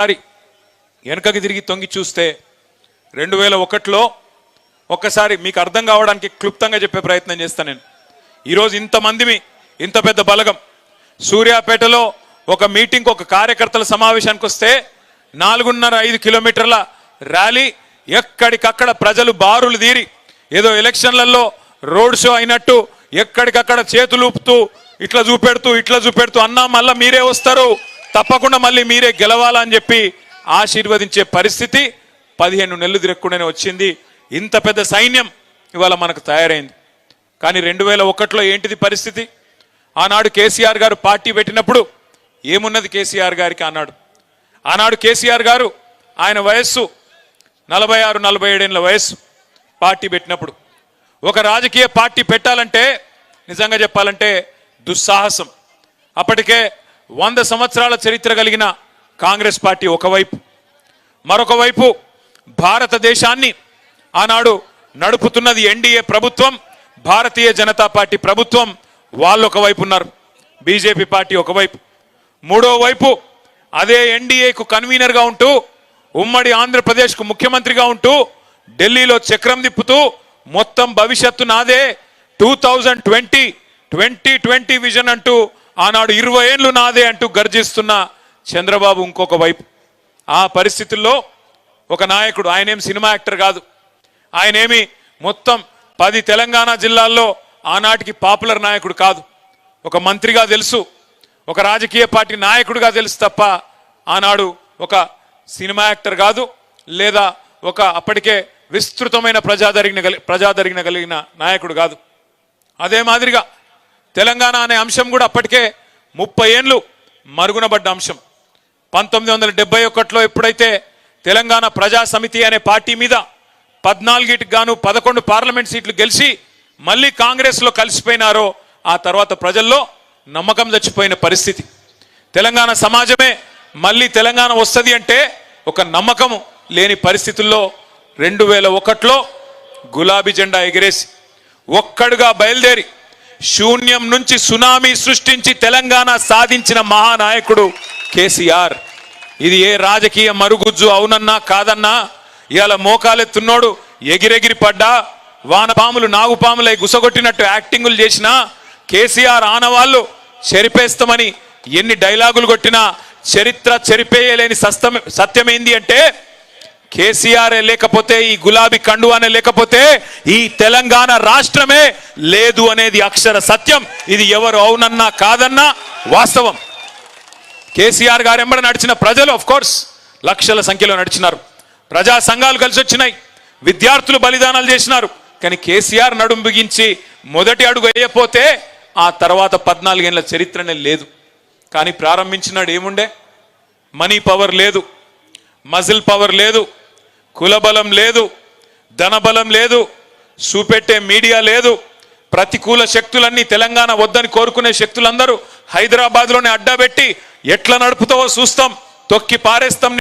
ఒకసారి వెనకకి తిరిగి తొంగి చూస్తే రెండు వేల ఒకటిలో ఒక్కసారి మీకు అర్థం కావడానికి క్లుప్తంగా చెప్పే ప్రయత్నం చేస్తాను నేను. ఈరోజు ఇంతమందిమి ఇంత పెద్ద బలగం. సూర్యాపేటలో ఒక మీటింగ్ ఒక కార్యకర్తల సమావేశానికి వస్తే నాలుగున్నర ఐదు కిలోమీటర్ల ర్యాలీ ఎక్కడికక్కడ ప్రజలు బారులు తీరి ఏదో ఎలక్షన్లలో రోడ్ షో అయినట్టు ఎక్కడికక్కడ చేతులు ఊపుతూ ఇట్లా చూపెడుతూ ఇట్లా చూపెడుతూ అన్నా మళ్ళీ మీరే వస్తారు. తప్పకుండా మళ్ళీ మీరే గెలవాలని చెప్పి ఆశీర్వదించే పరిస్థితి పదిహేను నెలలు తిరగకుండానే వచ్చింది. ఇంత పెద్ద సైన్యం ఇవాళ మనకు తయారైంది. కానీ రెండు వేల ఒకటిలో ఏంటిది పరిస్థితి? ఆనాడు కేసీఆర్ గారు పార్టీ పెట్టినప్పుడు ఏమున్నది కేసీఆర్ గారికి అన్నాడు. ఆనాడు కేసీఆర్ గారు ఆయన వయస్సు నలభై ఆరు నలభై ఏడేళ్ళ వయస్సు పార్టీ పెట్టినప్పుడు. ఒక రాజకీయ పార్టీ పెట్టాలంటే నిజంగా చెప్పాలంటే దుస్సాహసం. అప్పటికే వంద సంవత్సరాల చరిత్ర కలిగిన కాంగ్రెస్ పార్టీ ఒకవైపు మరొక వైపు భారతదేశాన్ని ఆనాడు నడుపుతున్నది ఎన్డీఏ ప్రభుత్వం భారతీయ జనతా పార్టీ ప్రభుత్వం వాళ్ళు ఒకవైపు ఉన్నారు. బీజేపీ పార్టీ ఒకవైపు. మూడో వైపు అదే ఎన్డీఏకు కన్వీనర్గా ఉంటూ ఉమ్మడి ఆంధ్రప్రదేశ్కు ముఖ్యమంత్రిగా ఉంటూ ఢిల్లీలో చక్రం తిప్పుతూ మొత్తం భవిష్యత్తు నాదే two thousand twenty twenty twenty vision అంటూ ఆనాడు ఇరవై ఏళ్ళు నాదే అంటూ గర్జిస్తున్న చంద్రబాబు ఇంకొక వైపు. ఆ పరిస్థితుల్లో ఒక నాయకుడు ఆయనేం సినిమా యాక్టర్ కాదు. ఆయనేమి మొత్తం పది తెలంగాణ జిల్లాల్లో ఆనాటికి పాపులర్ నాయకుడు కాదు. ఒక మంత్రిగా తెలుసు ఒక రాజకీయ పార్టీ నాయకుడిగా తెలుసు తప్ప ఆనాడు ఒక సినిమా యాక్టర్ కాదు లేదా ఒక అప్పటికే విస్తృతమైన ప్రజాదరిగిన గలి ప్రజాదరిగిన కలిగిన నాయకుడు కాదు. అదే మాదిరిగా తెలంగాణ అనే అంశం కూడా అప్పటికే ముప్పై ఏండ్లు మరుగునబడ్డ అంశం. పంతొమ్మిది వందల డెబ్బై ఒకటిలో ఎప్పుడైతే తెలంగాణ ప్రజా సమితి అనే పార్టీ మీద పద్నాలుగిటికి గాను పదకొండు పార్లమెంట్ సీట్లు గెలిచి మళ్ళీ కాంగ్రెస్లో కలిసిపోయినారో ఆ తర్వాత ప్రజల్లో నమ్మకం చచ్చిపోయిన పరిస్థితి. తెలంగాణ సమాజమే మళ్ళీ తెలంగాణ వస్తుంది అంటే ఒక నమ్మకము లేని పరిస్థితుల్లో రెండు వేల ఒకటిలో గులాబీ జెండా ఎగిరేసి ఒక్కడుగా బయలుదేరి శూన్యం నుంచి సునామీ సృష్టించి తెలంగాణ సాధించిన మహానాయకుడు కేసీఆర్. ఇది ఏ రాజకీయ మరుగుజ్జు అవునన్నా కాదన్నా ఇవాళ మోకాలెత్తున్నోడు ఎగిరెగిరి పడ్డా వానపాములు నాగుపాములై గుసగొట్టినట్టు యాక్టింగులు చేసినా కేసీఆర్ ఆనవాళ్ళు చెరిపేస్తామని ఎన్ని డైలాగులు కొట్టినా చరిత్ర చెరిపేయలేని సస్తం సత్యమైంది అంటే కేసీఆర్ లేకపోతే ఈ గులాబీ కండువానే లేకపోతే ఈ తెలంగాణ రాష్ట్రమే లేదు అనేది అక్షర సత్యం. ఇది ఎవరు అవునన్నా కాదన్నా వాస్తవం. కేసీఆర్ గారు ఎంబడ నడిచిన ప్రజలు ఆఫ్ కోర్స్ లక్షల సంఖ్యలో నడిచినారు. ప్రజా సంఘాలు కలిసి వచ్చినాయి. విద్యార్థులు బలిదానాలు చేసినారు. కానీ కేసీఆర్ నడుం బిగించి మొదటి అడుగు వేయపోతే ఆ తర్వాత పద్నాలుగేళ్ళ చరిత్రనే లేదు. కానీ ప్రారంభించినాడు ఏముండే? మనీ పవర్ లేదు. మజిల్ పవర్ లేదు. కులబలం లేదు ధనబలం లేదు చూపెట్టే మీడియా లేదు. ప్రతికూల శక్తులన్నీ తెలంగాణ వద్దని కోరుకునే శక్తులందరూ హైదరాబాద్లోనే అడ్డాబెట్టి ఎట్లా నడుపుతావో చూస్తాం తొక్కి పారేస్తాం